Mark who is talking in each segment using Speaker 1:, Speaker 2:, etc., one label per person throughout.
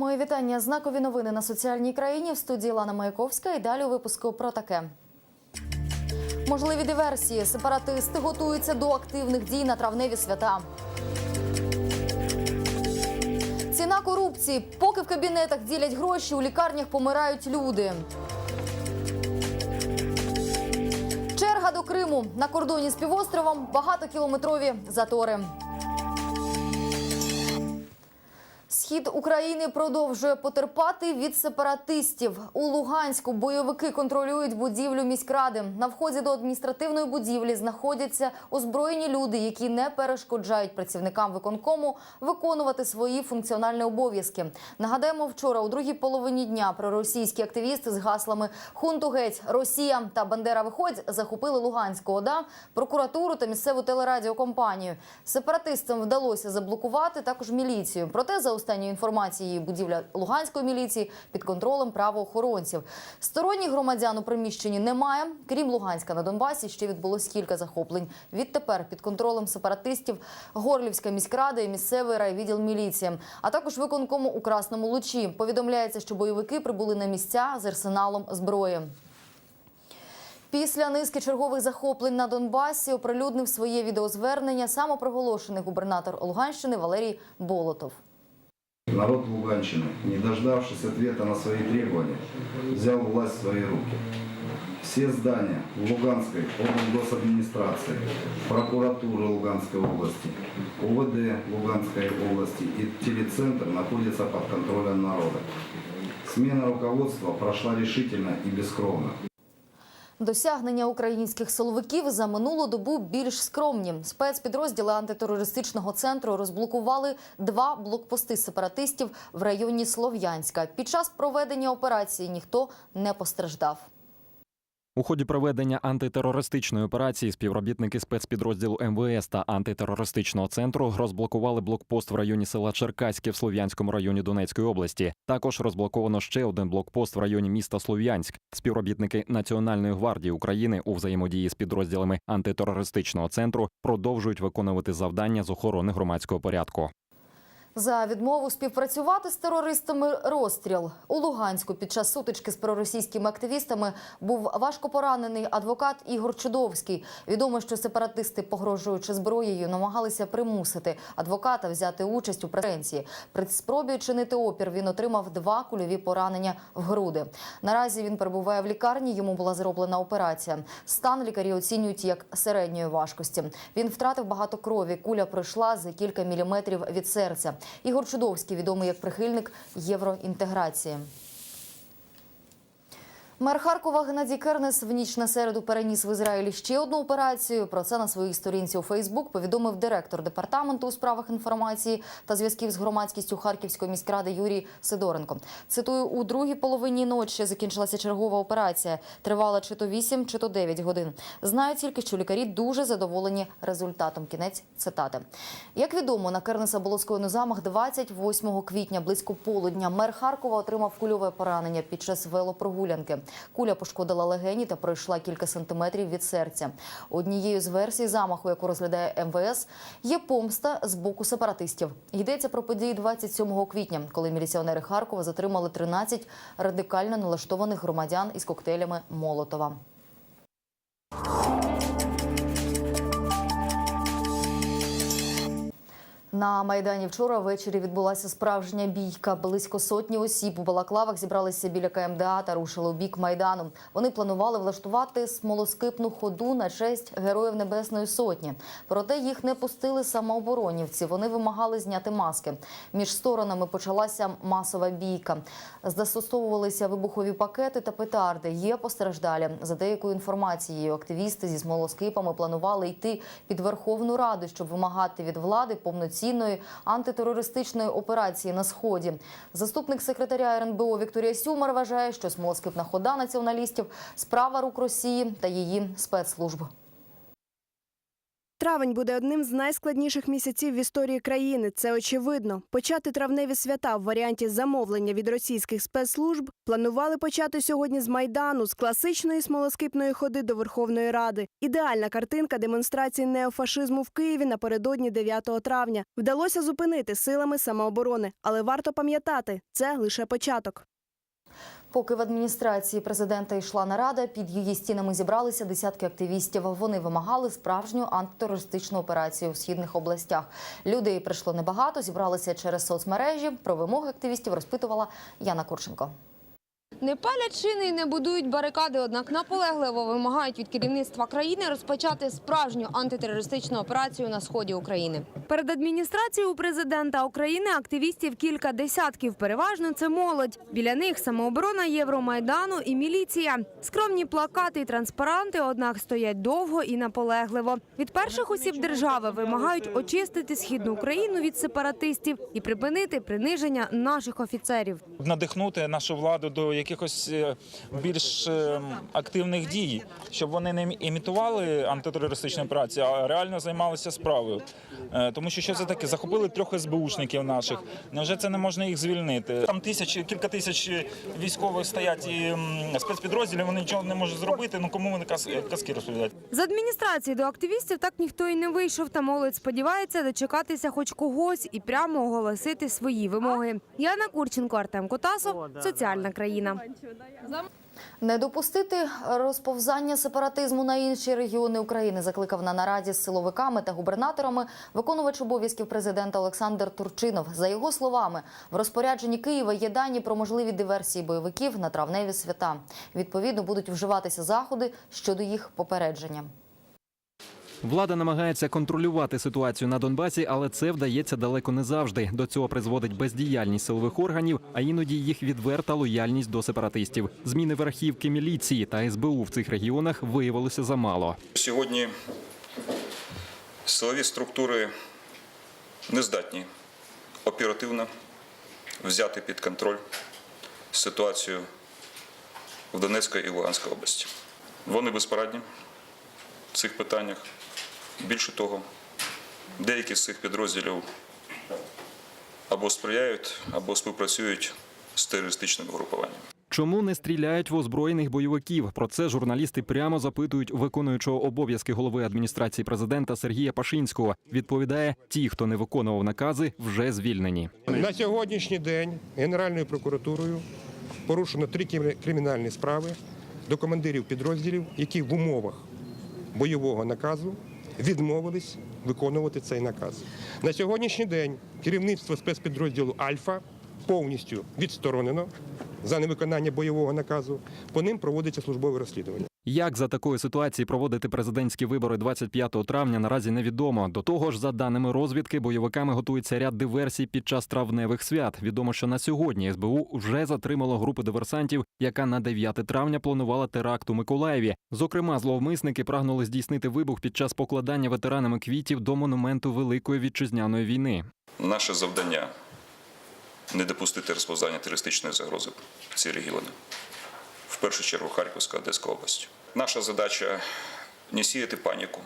Speaker 1: Мої вітання. Знакові новини на соціальній країні в студії Лана Маяковська. І далі у випуску про таке. Можливі диверсії. Сепаратисти готуються до активних дій на травневі свята. Ціна корупції. Поки в кабінетах ділять гроші, у лікарнях помирають люди. Черга до Криму. На кордоні з півостровом багатокілометрові затори. Схід України продовжує потерпати від сепаратистів. У Луганську бойовики контролюють будівлю міськради. На вході до адміністративної будівлі знаходяться озброєні люди, які не перешкоджають працівникам виконкому виконувати свої функціональні обов'язки. Нагадаємо, вчора у другій половині дня проросійські активісти з гаслами «Хунту геть», Росія та Бандера виходь захопили Луганську ОДА, прокуратуру та місцеву телерадіокомпанію. Сепаратистам вдалося заблокувати також міліцію. Проте за останньою інформацією, будівля Луганської міліції під контролем правоохоронців. Сторонніх громадян у приміщенні немає. Крім Луганська на Донбасі ще відбулось кілька захоплень. Відтепер під контролем сепаратистів Горлівська міськрада і місцевий райвідділ міліції, а також виконкому у Красному Лучі. Повідомляється, що бойовики прибули на місця з арсеналом зброї. Після низки чергових захоплень на Донбасі оприлюднив своє відеозвернення самопроголошений губернатор Луганщини Валерій Болотов.
Speaker 2: Народ Луганщины, не дождавшись ответа на свои требования, взял власть в свои руки. Все здания Луганской облгосадминистрации, прокуратуры Луганской области, УВД Луганской области и телецентр находятся под контролем народа. Смена руководства прошла решительно и бескровно.
Speaker 1: Досягнення українських силовиків за минулу добу більш скромні. Спецпідрозділи антитерористичного центру розблокували два блокпости сепаратистів в районі Слов'янська. Під час проведення операції ніхто не постраждав.
Speaker 3: У ході проведення антитерористичної операції співробітники спецпідрозділу МВС та антитерористичного центру розблокували блокпост в районі села Черкаське в Слов'янському районі Донецької області. Також розблоковано ще один блокпост в районі міста Слов'янськ. Співробітники Національної гвардії України у взаємодії з підрозділами антитерористичного центру продовжують виконувати завдання з охорони громадського порядку.
Speaker 1: За відмову співпрацювати з терористами розстріл у Луганську під час сутички з проросійськими активістами був важко поранений адвокат Ігор Чудовський. Відомо, що сепаратисти, погрожуючи зброєю, намагалися примусити адвоката взяти участь у пресенції. При спробі чинити опір він отримав два кульові поранення в груди. Наразі він перебуває в лікарні. Йому була зроблена операція. Стан лікарі оцінюють як середньої важкості. Він втратив багато крові. Куля пройшла за кілька міліметрів від серця. Ігор Чудовський відомий як прихильник євроінтеграції. Мер Харкова Геннадій Кернес в ніч на середу переніс в Ізраїлі ще одну операцію. Про це на своїй сторінці у Фейсбук повідомив директор департаменту у справах інформації та зв'язків з громадськістю Харківської міськради Юрій Сидоренко. Цитую, у другій половині ночі закінчилася чергова операція. Тривала чи то 8, чи то 9 годин. Знаю тільки, що лікарі дуже задоволені результатом. Кінець цитати. Як відомо, на Кернеса було скоєно замах 28 квітня, близько полудня. Мер Харкова отримав кульове поранення під час велопрогулянки. Куля пошкодила легені та пройшла кілька сантиметрів від серця. Однією з версій замаху, яку розглядає МВС, є помста з боку сепаратистів. Йдеться про події 27 квітня, коли міліціонери Харкова затримали 13 радикально налаштованих громадян із коктейлями Молотова. На майдані вчора ввечері відбулася справжня бійка. Близько сотні осіб у балаклавах зібралися біля КМДА та рушили у бік майдану. Вони планували влаштувати смолоскипну ходу на честь героїв Небесної Сотні. Проте їх не пустили самооборонівці. Вони вимагали зняти маски. Між сторонами почалася масова бійка. Застосовувалися вибухові пакети та петарди. Є постраждалі. За деякою інформацією, активісти зі смолоскипами планували йти під Верховну Раду, щоб вимагати від влади повноцінної антитерористичної операції на сході. Заступник секретаря РНБО Вікторія Сюмар вважає, що смолоскипна хода націоналістів справа рук Росії та її спецслужб.
Speaker 4: Травень буде одним з найскладніших місяців в історії країни. Це очевидно. Почати травневі свята в варіанті замовлення від російських спецслужб планували почати сьогодні з майдану, з класичної смолоскипної ходи до Верховної Ради. Ідеальна картинка демонстрації неофашизму в Києві напередодні 9 травня. Вдалося зупинити силами самооборони, але варто пам'ятати, це лише початок.
Speaker 1: Поки в адміністрації президента йшла нарада, під її стінами зібралися десятки активістів. Вони вимагали справжню антитерористичну операцію у східних областях. Людей прийшло небагато, зібралися через соцмережі. Про вимоги активістів розпитувала Яна Курченко.
Speaker 5: Не палять шини і не будують барикади, однак наполегливо вимагають від керівництва країни розпочати справжню антитерористичну операцію на сході України. Перед адміністрацією президента України активістів кілька десятків. Переважно це молодь. Біля них самооборона Євромайдану і міліція. Скромні плакати і транспаранти, однак стоять довго і наполегливо. Від перших осіб держави вимагають очистити східну Україну від сепаратистів і припинити приниження наших офіцерів.
Speaker 6: надихнути нашу владу до якихось е, більш е, активних дій, щоб вони не імітували антитерористичну операцію, а реально займалися справою. Е, Тому що що це таке? Захопили трьох СБУшників наших. Невже це не можна їх звільнити? Там тисячі, кілька тисяч військових стоять і спецпідрозділів. Вони нічого не можуть зробити. Ну кому вони каз- казки розповідають?
Speaker 5: З адміністрації до активістів так ніхто і не вийшов. Та молодь сподівається дочекатися хоч когось і прямо оголосити свої вимоги. Яна Курченко, Артем Котасов, соціальна країна.
Speaker 1: Не допустити розповзання сепаратизму на інші регіони України закликав на нараді з силовиками та губернаторами виконувач обов'язків президента Олександр Турчинов. За його словами, в розпорядженні Києва є дані про можливі диверсії бойовиків на травневі свята. Відповідно, будуть вживатися заходи щодо їх попередження.
Speaker 3: Влада намагається контролювати ситуацію на Донбасі, але це вдається далеко не завжди. До цього призводить бездіяльність силових органів, а іноді їх відверта лояльність до сепаратистів. Зміни верхівки міліції та СБУ в цих регіонах виявилося замало.
Speaker 7: Сьогодні силові структури не здатні оперативно взяти під контроль ситуацію в Донецькій і Луганській області. Вони безпорадні в цих питаннях. Більше того, деякі з цих підрозділів або сприяють, або співпрацюють з терористичними групуваннями.
Speaker 3: Чому не стріляють в озброєних бойовиків? Про це журналісти прямо запитують виконуючого обов'язки голови адміністрації президента Сергія Пашинського. Відповідає: ті, хто не виконував накази, вже звільнені.
Speaker 8: На сьогоднішній день Генеральною прокуратурою порушено три кримі- кримінальні справи до командирів підрозділів, які в умовах бойового наказу відмовились виконувати цей наказ. На сьогоднішній день керівництво спецпідрозділу Альфа повністю відсторонено за невиконання бойового наказу. По ним проводиться службове розслідування.
Speaker 3: Як за такої ситуації проводити президентські вибори 25 травня, наразі невідомо. До того ж, за даними розвідки, бойовиками готується ряд диверсій під час травневих свят. Відомо, що на сьогодні СБУ вже затримало групу диверсантів, яка на 9 травня планувала теракт у Миколаєві. Зокрема, зловмисники прагнули здійснити вибух під час покладання ветеранами квітів до монументу Великої вітчизняної війни.
Speaker 7: Наше завдання не допустити розповзання терористичної загрози в ці регіони. В першу чергу Харківська, Одеська область. Наша задача не сіяти паніку,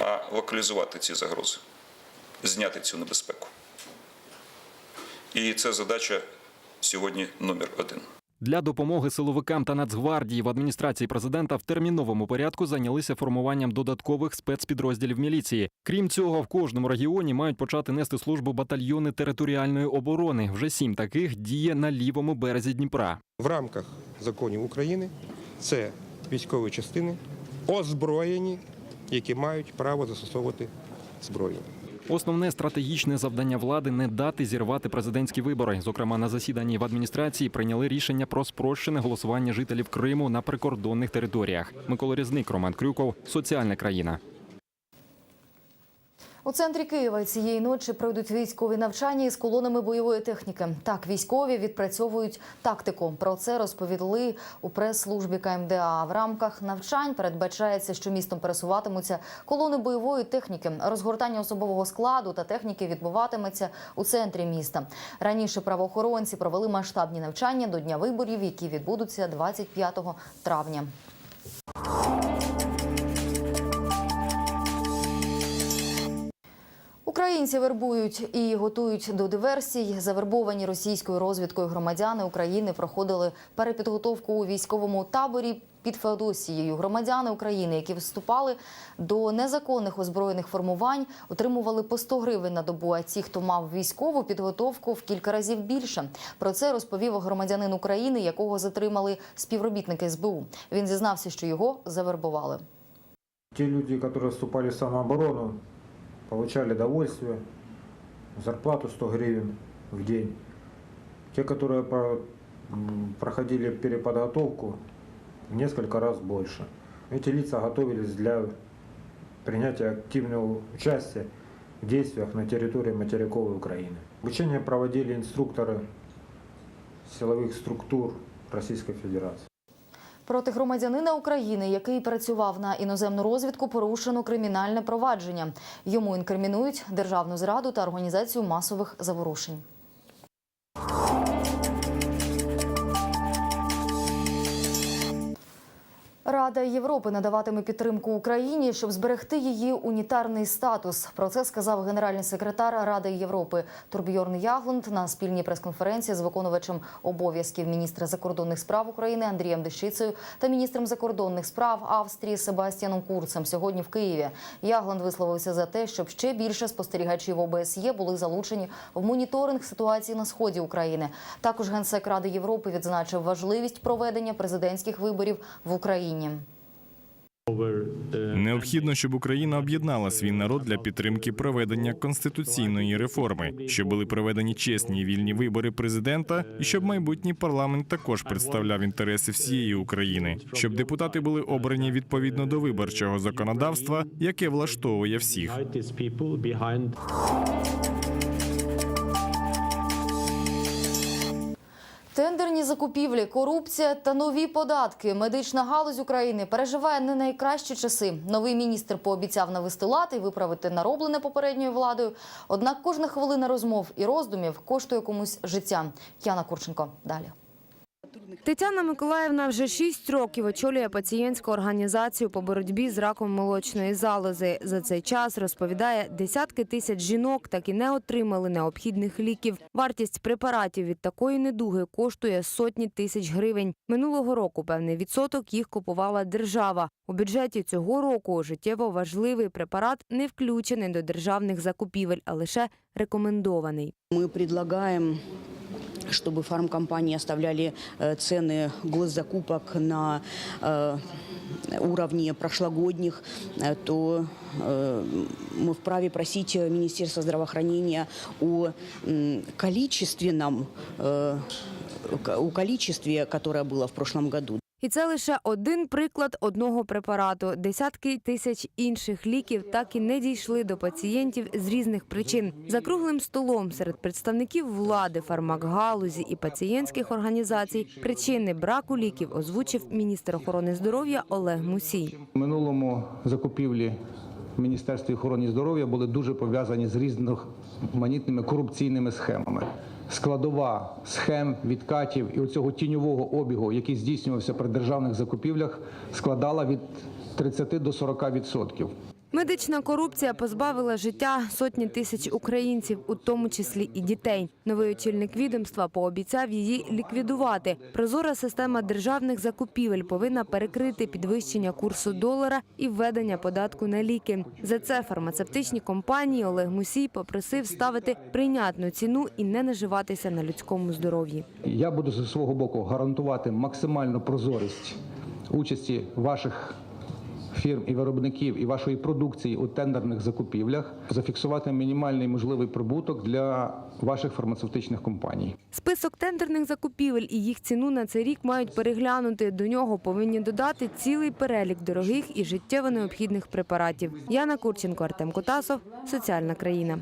Speaker 7: а локалізувати ці загрози, зняти цю небезпеку. І це задача сьогодні номер один.
Speaker 3: Для допомоги силовикам та Нацгвардії в адміністрації президента в терміновому порядку зайнялися формуванням додаткових спецпідрозділів міліції. Крім цього, в кожному регіоні мають почати нести службу батальйони територіальної оборони. Вже сім таких діє на лівому березі Дніпра.
Speaker 8: В рамках законів України це військові частини озброєні, які мають право застосовувати зброю.
Speaker 3: Основне стратегічне завдання влади не дати зірвати президентські вибори. Зокрема, на засіданні в адміністрації прийняли рішення про спрощене голосування жителів Криму на прикордонних територіях. Микола Різник, Роман Крюков, соціальна країна.
Speaker 1: У центрі Києва цієї ночі пройдуть військові навчання із колонами бойової техніки. Так, військові відпрацьовують тактику. Про це розповіли у прес-службі КМДА. В рамках навчань передбачається, що містом пересуватимуться колони бойової техніки. Розгортання особового складу та техніки відбуватиметься у центрі міста. Раніше правоохоронці провели масштабні навчання до дня виборів, які відбудуться 25 травня. Українці вербують і готують до диверсій. Завербовані російською розвідкою громадяни України проходили перепідготовку у військовому таборі під Феодосією. Громадяни України, які вступали до незаконних озброєних формувань, отримували по 100 гривень на добу. А ті, хто мав військову підготовку, в кілька разів більше. Про це розповів громадянин України, якого затримали співробітники СБУ. Він зізнався, що його завербували.
Speaker 9: Те люди, которые вступали в самооборону, получали довольствие, зарплату 100 гривен в день. Те, которые проходили переподготовку, в несколько раз больше. Эти лица готовились для принятия активного участия в действиях на территории материковой Украины. Обучение проводили инструкторы силовых структур Российской Федерации.
Speaker 1: Проти громадянина України, який працював на іноземну розвідку, порушено кримінальне провадження. Йому інкримінують державну зраду та організацію масових заворушень. Рада Європи надаватиме підтримку Україні, щоб зберегти її унітарний статус. Про це сказав генеральний секретар Ради Європи Турбьорн Яглунд на спільній прес-конференції з виконувачем обов'язків міністра закордонних справ України Андрієм Дещицею та міністром закордонних справ Австрії Себастьяном Курцем сьогодні в Києві. Ягланд висловився за те, щоб ще більше спостерігачів ОБСЄ були залучені в моніторинг ситуації на сході України. Також генсек Ради Європи відзначив важливість проведення президентських виборів в Україні.
Speaker 10: Необхідно, щоб Україна об'єднала свій народ для підтримки проведення конституційної реформи, щоб були проведені чесні і вільні вибори президента, і щоб майбутній парламент також представляв інтереси всієї України, щоб депутати були обрані відповідно до виборчого законодавства, яке влаштовує всіх.
Speaker 1: Тендерні закупівлі, корупція та нові податки. Медична галузь України переживає не найкращі часи. Новий міністр пообіцяв навести лад і виправити нароблене попередньою владою. Однак кожна хвилина розмов і роздумів коштує комусь життя. Яна Курченко далі.
Speaker 5: Тетяна Миколаївна вже шість років очолює пацієнтську організацію по боротьбі з раком молочної залози. За цей час розповідає, десятки тисяч жінок так і не отримали необхідних ліків. Вартість препаратів від такої недуги коштує сотні тисяч гривень. Минулого року певний відсоток їх купувала держава. У бюджеті цього року життєво важливий препарат не включений до державних закупівель, а лише рекомендований.
Speaker 11: Мы предлагаем чтобы фармкомпании оставляли э, цены госзакупок на э, уровне прошлогодних, э, то э, мы вправе просить Министерство здравоохранения о м, количественном, э, к- о количестве, которое было в прошлом году.
Speaker 5: І це лише один приклад одного препарату. Десятки тисяч інших ліків так і не дійшли до пацієнтів з різних причин. За круглим столом серед представників влади, фармакгалузі і пацієнтських організацій причини браку ліків озвучив міністр охорони здоров'я Олег Мусій.
Speaker 12: В минулому закупівлі в Міністерстві охорони здоров'я були дуже пов'язані з різноманітними корупційними схемами. Складова схем, відкатів і оцього тіньового обігу, який здійснювався при державних закупівлях, складала від 30 до 40 відсотків.
Speaker 5: Медична корупція позбавила життя сотні тисяч українців, у тому числі і дітей. Новий очільник відомства пообіцяв її ліквідувати. Прозора система державних закупівель повинна перекрити підвищення курсу долара і введення податку на ліки. За це фармацевтичні компанії Олег Мусій попросив ставити прийнятну ціну і не наживатися на людському здоров'ї.
Speaker 12: Я буду зі свого боку гарантувати максимальну прозорість участі ваших фірм і виробників і вашої продукції у тендерних закупівлях, зафіксувати мінімальний можливий прибуток для ваших фармацевтичних компаній.
Speaker 5: Список тендерних закупівель і їх ціну на цей рік мають переглянути. До нього повинні додати цілий перелік дорогих і життєво необхідних препаратів. Яна Курченко, Артем Котасов, Соціальна країна.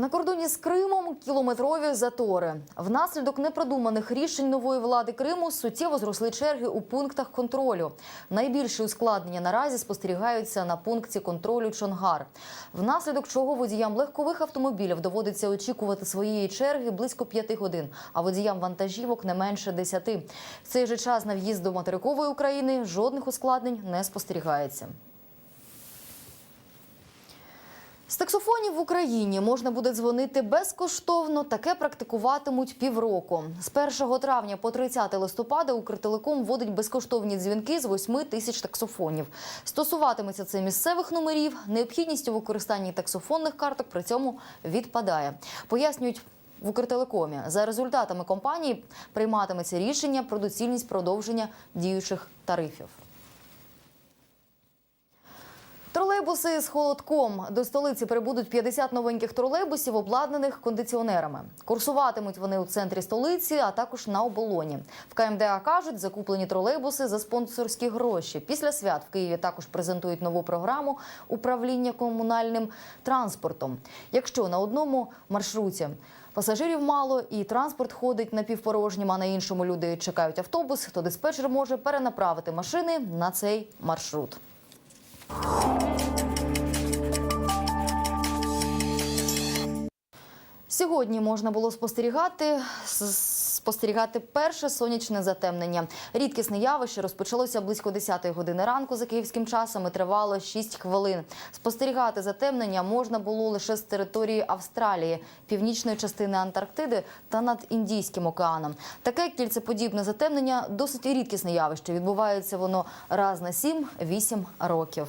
Speaker 1: На кордоні з Кримом кілометрові затори. Внаслідок непродуманих рішень нової влади Криму суттєво зросли черги у пунктах контролю. Найбільші ускладнення наразі спостерігаються на пункті контролю Чонгар. Внаслідок чого водіям легкових автомобілів доводиться очікувати своєї черги близько п'яти годин, а водіям вантажівок не менше десяти. В цей же час на в'їзд до материкової України жодних ускладнень не спостерігається. З таксофонів в Україні можна буде дзвонити безкоштовно. Таке практикуватимуть півроку. З 1 травня по 30 листопада Укртелеком вводить безкоштовні дзвінки з 8 тисяч таксофонів. Стосуватиметься це місцевих номерів. Необхідність у використанні таксофонних карток при цьому відпадає. Пояснюють. В Укртелекомі за результатами компанії прийматиметься рішення про доцільність продовження діючих тарифів. Тролейбуси з холодком до столиці прибудуть 50 новеньких тролейбусів, обладнаних кондиціонерами. Курсуватимуть вони у центрі столиці, а також на оболоні. В КМДА кажуть, закуплені тролейбуси за спонсорські гроші. Після свят в Києві також презентують нову програму управління комунальним транспортом. Якщо на одному маршруті пасажирів мало і транспорт ходить напівпорожнім, а на іншому люди чекають автобус, то диспетчер може перенаправити машини на цей маршрут. Сьогодні можна було спостерігати спостерігати перше сонячне затемнення. Рідкісне явище розпочалося близько 10-ї години ранку за київським часом і тривало 6 хвилин. Спостерігати затемнення можна було лише з території Австралії, північної частини Антарктиди та над Індійським океаном. Таке кільцеподібне затемнення досить рідкісне явище. Відбувається воно раз на 7-8 років.